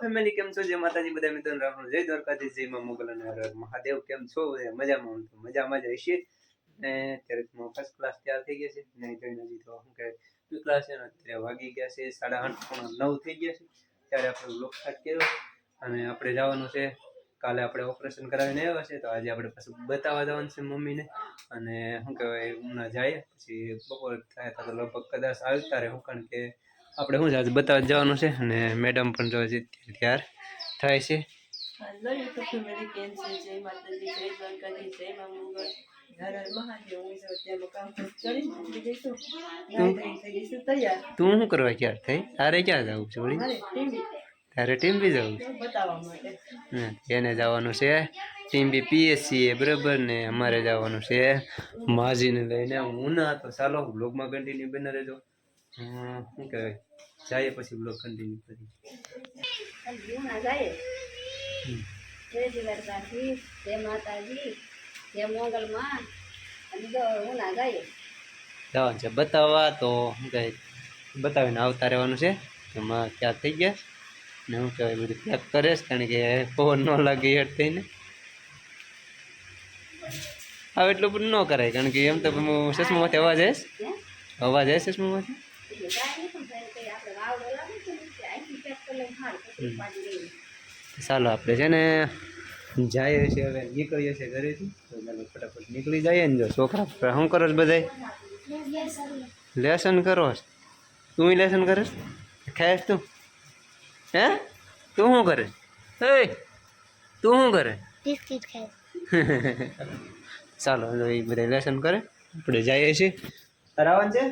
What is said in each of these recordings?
Family કેમ છો? જય માતાજી બધા મિત્રો રામ જય દ્વારકાધીશ, જય માં મોગલ અને મહાદેવ, કેમ છો મજામાં તો મજામાં જ હશે. ને અત્યારે ફર્સ્ટ ક્લાસ તૈયાર થઈ ગયા છે. નહીં તો હજી તો શું કહે ટુ ક્લાસ છે અત્યારે વાગી ગયા છે સાડા આઠ, પોણા નવ થઈ ગયા છે. ત્યારે આપણે બ્લોક સ્ટાર્ટ કર્યો અને આપણે જવાનું છે. કાલે આપણે ઓપરેશન કરાવીને આવ્યા છે. તો આજે આપણે પછી બતાવવા જવાનું છે મમ્મીને. અને શું કહેવાય હમણાં જાય. પછી બપોર થાય તો લગભગ કદાચ આવતા રહે હું કારણ કે આપણે શું છે આજે બતાવવા જવાનું છે અને મેડમ પણ જો હજી તૈયાર થાય છે. હેલો યુટ્યુબ ફેમિલી કેમ છે? જય માતાજી જય દ્વારકાજી જય મા મંગળ. હર હર મહાદેવ હું જો અત્યારમાં કામ કરી જઈશું થઈ ગઈશું તૈયાર. તું શું કરવા ક્યાં થઈ? તારે ક્યાં જવું છે વળી તારે ટીમ બી જવું છે? બતાવવા માટે. એને જવાનું છે. ટીમ બી પીએસસી એ બરાબર ને અમારે જવાનું છે. માજીને લઈને હું ના તો ચાલો બ્લોગમાં કન્ટિન્યુ બને રહેજો. શું કહેવાય? જાય પછી બ્લોગ કન્ટિન્યુ કરી જૂના જાય હમ. જય દ્વારકાથી જય માતાજી જય મોગલમાં. અને જો જાય જવાનું છે બતાવવા તો શું કહે બતાવીને આવતા રહેવાનું છે. એમાં ક્યાં થઈ ગયા. ને હું કહેવાય બધું પેક કરે છે કારણ કે પવન ન લાગે હેઠ થઈને. હવે એટલું બધું ન કરાય કારણ કે એમ તો ચશ્મામાંથી અવાજ આવે અવાજ આવે ચશ્મામાંથી? નહીં પણ કંઈ આપણે વાવડો લાગે છે ને અહીંથી લઈને હાલ પછી ચાલો આપણે છે ને જઈએ છીએ હવે નીકળીએ છીએ ઘરેથી. તો ચાલો ફટાફટ નીકળી જઈએ ને જો છોકરા શું કરો છો બધાય? લેસન કરો તું લેસન કરે ખાઈશ તું? હે? તું શું કરે એ તું શું કરે? બિસ્કિટ ખાય ચાલો એ બધા લેસન કરે. આપણે જઈએ છીએ. રાવણ છે?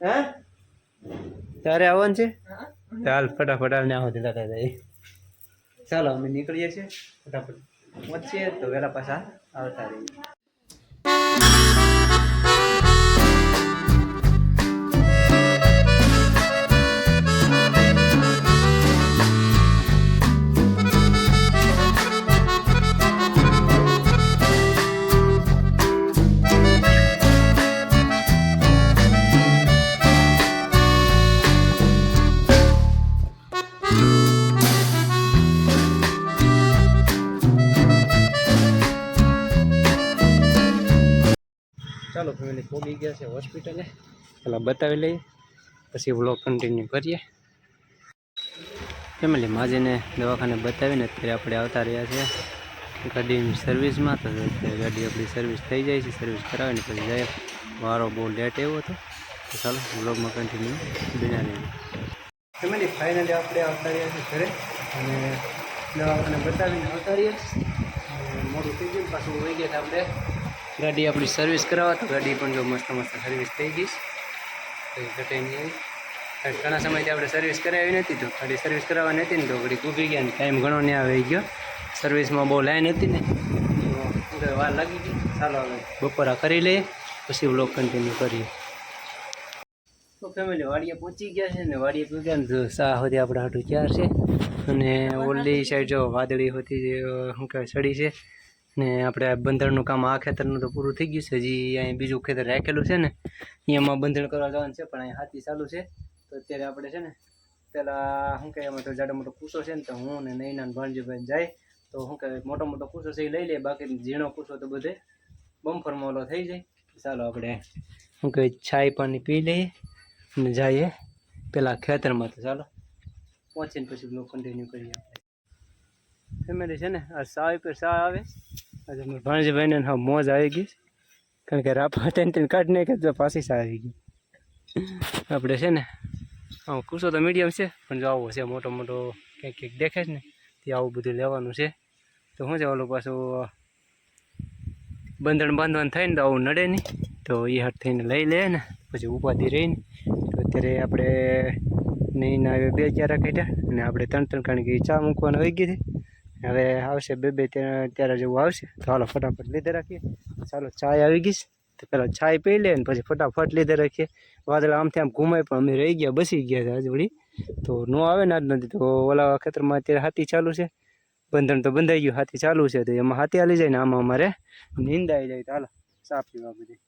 હે? તારે આવવાનું છે? ચાલ ફટાફટ આવીને આવો દીધા દાદા જાય ચાલો અમે નીકળીએ છીએ. ફટાફટ પહોંચીએ તો વહેલા પાછા આવતા રહીએ. ચાલો ફેમિલી પોગી ગયા છે હોસ્પિટલે. પેલા બતાવી લઈએ. પછી વ્લોગ કન્ટિન્યુ કરીએ. ફેમિલી માજીને દવાખાને બતાવીને અત્યારે આપણે આવતા રહ્યા છીએ. ગાડીની સર્વિસમાં તો અત્યારે ગાડી આપણી સર્વિસ થઈ જાય છે સર્વિસ કરાવીને પછી જાય. વારો બહુ લેટ એવો હતો. તો ચાલો વ્લોગમાં કન્ટિન્યુ બિના લઈએ ફેમિલી ફાઇનલી આપણે આવતા રહ્યા છીએ ઘરે. અને દવાખાને બતાવીને આવતા રહ્યા. મોડું થઈ ગયું પાછું વહી ગયા આપણે. ગાડી આપણી સર્વિસ કરાવવા, તો ગાડી પણ જો મસ્ત મસ્ત સર્વિસ થઈ ગઈ તો કંઈ ઘટે નહીં આવી. કારણ કે ઘણા સમયથી આપણે સર્વિસ કરાવી નથી તો ગાડી સર્વિસ કરાવવાની હતી ને, તો ઘડી ઊભી ગયા ને ટાઈમ ઘણો ને આવી ગયો. સર્વિસમાં બહુ લાઈન હતી ને, તો વાર લાગી ગઈ. ચાલો હવે બપોરા કરી લઈએ, પછી વ્લોગ કન્ટિન્યુ કરીએ. તો ફેમિલી વાડીએ પહોંચી ગયા છે ને, વાડીએ પહોંચ્યા ને સા સુધી આપણે હાટું ચાર છે. અને ઓલી સાઈડ જો વાદળી હોતી જે શું કહેવાય સડી છે. ને આપણે આ બંધણનું કામ આ ખેતરનું તો પૂરું થઈ ગયું છે. હજી અહીં બીજું ખેતર રાખેલું છે ને, અહીંયામાં બંધણ કરવા જવાનું છે, પણ અહીં હાથી ચાલુ છે. તો અત્યારે આપણે છે ને, પેલા શું કહેવાય, એમાં તો જાડો મોટો કૂસો છે ને, તો હું ને નૈના ભાણજીભાઈ જાય. તો શું કહેવાય, મોટો મોટો કૂસો છે એ લઈ લે, બાકી ઝીણો કૂસો તો બધે બમ્ફર મોલો થઈ જાય. ચાલો આપણે શું કહેવાય, છાય પાણી પી લઈએ અને જઈએ પેલા ખેતરમાં. તો ચાલો, પહોંચીને પછી બ્લોક કન્ટિન્યુ કરીએ. ફેમિલી છે ને, આ સા પર સા આવે. આજે મારા ભાણજીભાઈને હા મોજ આવી ગઈ કારણ કે રાપા તેને તેને કાઢ નાખે તો પાછી સા આવી ગઈ. આપણે છે ને હા કુસો તો મીડિયમ છે, પણ જો આવો છે મોટો મોટો કંઈક કંઈક દેખે છે ને, તે આવું બધું લેવાનું છે. તો શું છે, ઓલું પાછું બંધણ બાંધવાનું થાય ને તો આવું નડે નહીં. તો એ હાથ થઈને લઈ લે ને, પછી ઉપાધિ રહીને અત્યારે આપણે નહીં આવે બે ચારા કાઢ્યા, અને આપણે ત્રણ ત્રણ કારણ કે ચા મૂકવાનું વહી ગઈ હતી હવે આવશે, બે બે ત્યાં ત્યારે જેવું આવશે, તો હાલો ફટાફટ લીધે રાખીએ. ચાલો, ચાય આવી ગઈ તો પહેલાં ચાય પી લે ને પછી ફટાફટ લીધે રાખીએ. વાદળ આમથી આમ ઘુમાય પણ અમે રહી ગયા, બસી ગયા છે આજવડી તો ન આવે ને આજ નથી, તો ઓલા ખેતરમાં અત્યારે હાથી ચાલુ છે. બંધન તો બંધાઈ ગયું, હાથી ચાલુ છે, તો એમાં હાથી આવી જાય ને આમાં અમારે નિંદાઈ જાય. તો હાલો, ચા પીવા બધી.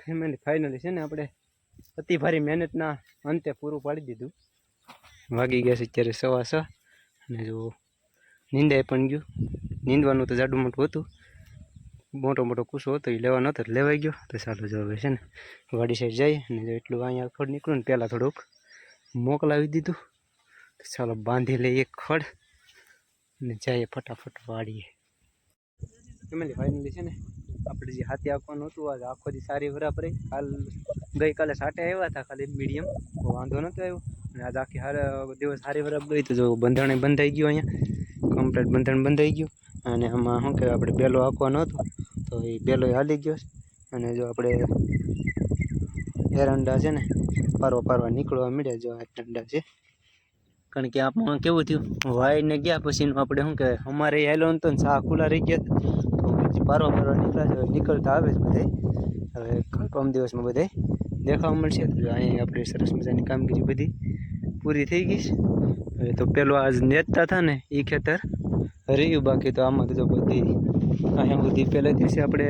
ફેમિલી ફાઇનલી છે ને આપણે. અતિ ભારી મહેનતના અંતે પૂરું પાડી દીધું. વાગી ગયા છે અત્યારે સવા છ. અને જો નીંદાય પણ ગયું. નીંદવાનું તો જાડું મોટું હતું. મોટો મોટો કૂસો હતો, એ લેવાનો હતો લેવાઈ ગયો. તો ચાલો જો હવે છે ને. વાડી સાઈડ જઈએ અને જો એટલું અહીંયા ખડ નીકળ્યું ને પહેલાં થોડુંક મોકલાવી દીધું. તો ચાલો બાંધી લઈએ ખડ અને જઈએ ફટાફટ વાડીએ. ફેમિલી ફાઇનલી છે ને, આપણે જે હાથી આપવાનું હતું, આજે આખો દી સારી બરાબર કાલ ગઈકાલે સાટે આવ્યા હતા, ખાલી મીડિયમ વાંધો નહોતો આવ્યો. અને આજે આખી હાર દિવસ સારી બરાબર ગઈ. તો જો બંધાણે બંધાઈ ગયું અહીંયા. કમ્પ્લીટ બંધન બંધાઈ ગયું. અને આમાં શું કહેવાય, આપણે બેલો આપવાનો હતો. તો એ બેલો હાલી ગયો છે. અને જો આપણે એરંડા છે ને, પારવા પારવા નીકળવા મળ્યા જો એરંડા છે. કારણ કે આમાં કેવું થયું, વાઈને ગયા પછીનું આપણે શું કહેવાય, અમારે હેલો હતો ને સા ખુલ્લા રહી ગયા તો પછી પારવા પારવા નીકળ્યા નીકળતા આવે છે બધે. હવે ત્રણ દિવસમાં બધે દેખાવા મળશે. તો જો અહીંયા આપણે સરસ મજાની કામગીરી બધી પૂરી થઈ ગઈ છે. હવે તો પેલો આજ નેતતા હતા ને એ ખેતર રહ્યું. બાકી તો આમાં તો બધી અહીંયા બધી પહેલા દિવસે આપણે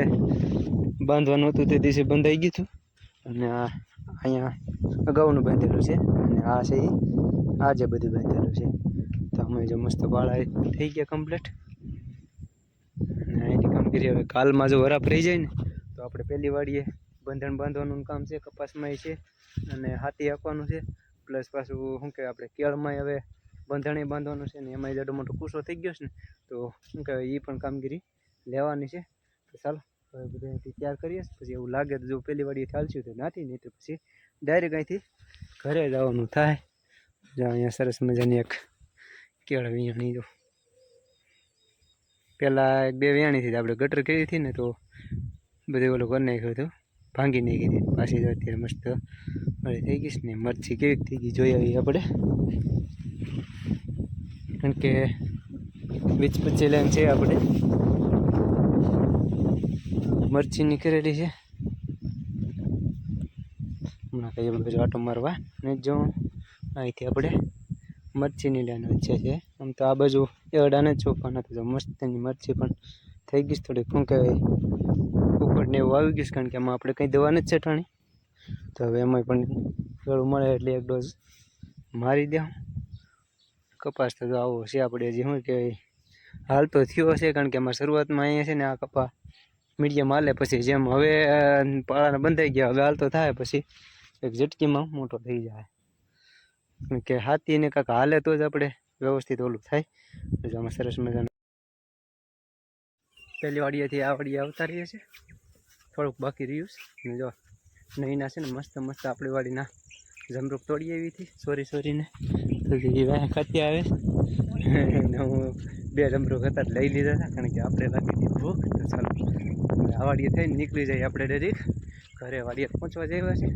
બાંધવાનું હતું તે દિવસે બંધાઈ ગયું હતું. અને અહીંયા અગાઉનું બાંધેલું છે. અને આ છે એ આજે બધું બાંધેલું છે. તો અમે જો મસ્ત બાળા થઈ ગયા કમ્પ્લીટ અને એની કામગીરી હવે કાલમાં જો વરાપ રહી જાય ને, તો આપણે પહેલી વાડીએ બંધણ બાંધવાનું કામ છે. કપાસમાં છે. અને હાથી આપવાનું છે. પ્લસ પાછું શું કહેવાય, આપણે કેળમાં હવે બંધણે બાંધવાનું છે ને એમાં જાડો મોટો કૂસો થઈ ગયો છે ને, તો શું કહેવાય એ પણ કામગીરી લેવાની છે. તો ચાલો, હવે બધું તૈયાર કરીએ પછી એવું લાગે તો જો પહેલી વાડીએ ચાલશું તો નાથી નહીં તો પછી ડાયરેક્ટ અહીંથી ઘરે જવાનું થાય. જો અહીંયા સરસ મજાની એક કેળ વિયાણી જો. પહેલાં એક બે વિયાણીથી આપણે ગટર કરી હતી ને તો બધું ઓલું કરી નાખ્યું હતું. ભાંગી નાખી હતી. પાછી અત્યારે મસ્ત હળી થઈ ગઈ ને, મરચી કેવી થઈ ગઈ જોઈ આવી આપણે. કારણ કે વીજ પચી લાઈન છે આપણે. મરચી નીકળેલી છે. હમણાં કહીએ બધું આટો મારવા. ને જો, અહીંથી આપણે મરચીની લાઈન વચ્ચે છે. આમ તો આ બાજુ એવડાને જ નથી તો મસ્તની મરચી પણ થઈ ગઈ થોડી શું કહેવાય? ઉપર ને એવું આવી ગયું કારણ કે એમાં આપણે કંઈ દવા નથી છટાણી તો હવે એમાંય પણ ગળું મળે એટલે એક ડોઝ મારી દઉં કપાસ તો જો આવો છે આપણે હજી શું કહેવાય, હાલ તો થયો હશે કારણ કે અમારે શરૂઆતમાં અહીંયા છે ને આ કપા મીડિયમ હાલે પછી જેમ હવે પાળાને બંધાઈ ગયા, હવે હાલ તો થાય પછી એક ઝટકીમાં મોટો થઈ જાય. કે હાથીને કાંક હાલે તો જ આપણે વ્યવસ્થિત ઓલું થાય. આમાં સરસ મજાનું પહેલી વાડીએથી આ વાડીએ આવતા રહીએ છીએ. થોડુંક બાકી રહ્યું છે. ને એના છે ને, મસ્ત મસ્ત આપણી વાડીના જમરૂક તોડી આવી હતી. સોરી સોરીને એ વાહ ખાતી આવે. ને હું બે જમરૂક હતા લઈ લીધા હતા, કારણ કે આપણે લાગી હતી ભૂખ. તો ચાલો વાડીએ થઈને નીકળી જાય આપણે ડેરીક ઘરે વાડીએ પહોંચવા જઈએ છે.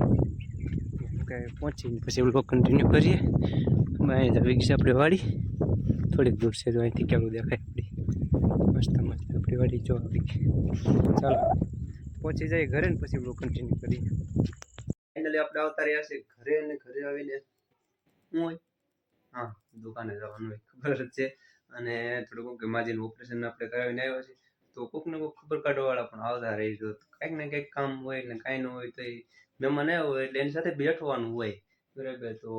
કે પહોંચીને પછી એવું કન્ટિન્યુ કરીએ. અહીં આવી આપણી વાડી. થોડીક દૂર છે તો અહીંથી કેવું દેખાય આપણી. મસ્ત મસ્ત આપણી વાડી જો આવી ચાલો. પહોંચી જાય, ઘરે ને પછી એવું કન્ટિન્યુ કરીએ. ફાઇનલી આપણે આવતા રહ્યા છે ઘરે ને ઘરે આવીને. હું હોય? હા, દુકાને જવાનું હોય, ખબર જ છે. અને થોડુંક કે માજીનું ઓપરેશન આપણે કરાવીને આવ્યા છે તો કોઈક ને કોઈક ખબર કાઢવાવાળા પણ આવતા રહી જો કાંઈક ને કંઈક કામ હોય ને કાંઈ ન હોય તો એ મહેમાન આવ્યો હોય એટલે એની સાથે બેઠવાનું હોય. બરાબર, તો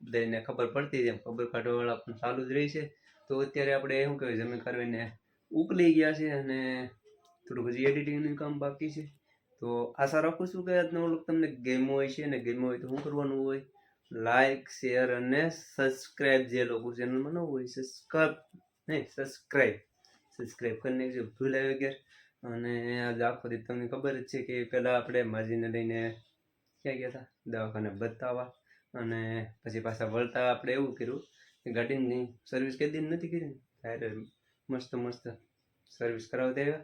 બધાને ખબર પડતી એમ. ખબર કાઢવાવાળા પણ ચાલુ જ રહી છે. તો અત્યારે આપણે શું કહેવાય, જમીન કરવીને ઉકલી ગયા છે અને થોડુંક હજી એડિટિંગનું કામ બાકી છે. તો આશા રાખું છું કે આજનો વ્લોગ તમને ગેમો હોય છે ને ગેમો હોય તો શું કરવાનું હોય? લાઇક શેર અને સબસ્ક્રાઇબ જે લોકો ચેનલમાં ન હોય સબસ્ક્રાઇબ નહીં સબસ્ક્રાઇબ સબસ્ક્રાઇબ કરી નાખજો, ભૂલાય વગેરે. અને આજ આખો દી તમને ખબર જ છે કે પહેલાં આપણે માજીને લઈને ક્યાં ગયા હતા? દવાખાને બતાવવા. અને પછી પાછા વળતા આપણે એવું કર્યું કે ગાડીની સર્વિસ કઈ નથી કરી? ત્યારે મસ્ત મસ્ત સર્વિસ કરાવતા આવ્યા.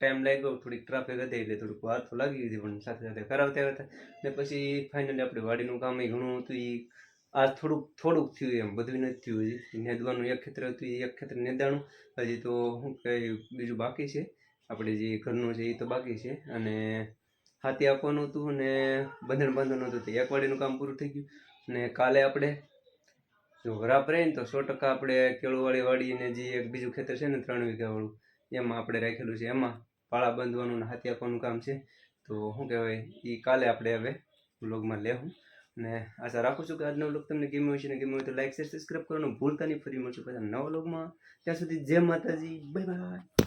ટાઈમ લાગ્યો થોડીક ટ્રાફિક હતી એટલે થોડુંક વાર તો લાગી હતી, પણ સાથે સાથે કરાવતા હતા. ને પછી ફાઇનલી આપણે વાડીનું કામ એ ઘણું હતું એ આ થોડુંક થોડુંક થયું એમ, બધું નથી થયું હજી. નેદવાનું એક ખેતર હતું એ એક ખેતર નેદાણું. હજી તો શું કહે બીજું બાકી છે. આપણે જે ઘરનું છે એ તો બાકી છે. અને હાથી આપવાનું હતું ને બંધન બાંધવાનું હતું એક વાડીનું કામ પૂરું થઈ ગયું. અને કાલે આપણે જો વરાપ રહે ને તો સો ટકા આપણે કેળુવાળી વાડીને જે એક બીજું ખેતર છે ને ત્રણ વીઘાવાળું, એમાં આપણે રાખેલું છે. એમાં પાળા બાંધવાનું ને હાથી આપવાનું કામ છે. તો શું કહેવાય? એ કાલે આપણે હવે વ્લોગમાં લેવું અને આશા રાખું છું કે આજનો વ્લોગ તમને ગમ્યો હશે ને ગમ્યો હોય તો લાઈક શેર સબસ્ક્રાઈબ કરવાનું ભૂલતા નહીં. ફરી મળશું પાછા નવા વ્લોગમાં. ત્યાં સુધી જય માતાજી. Bye bye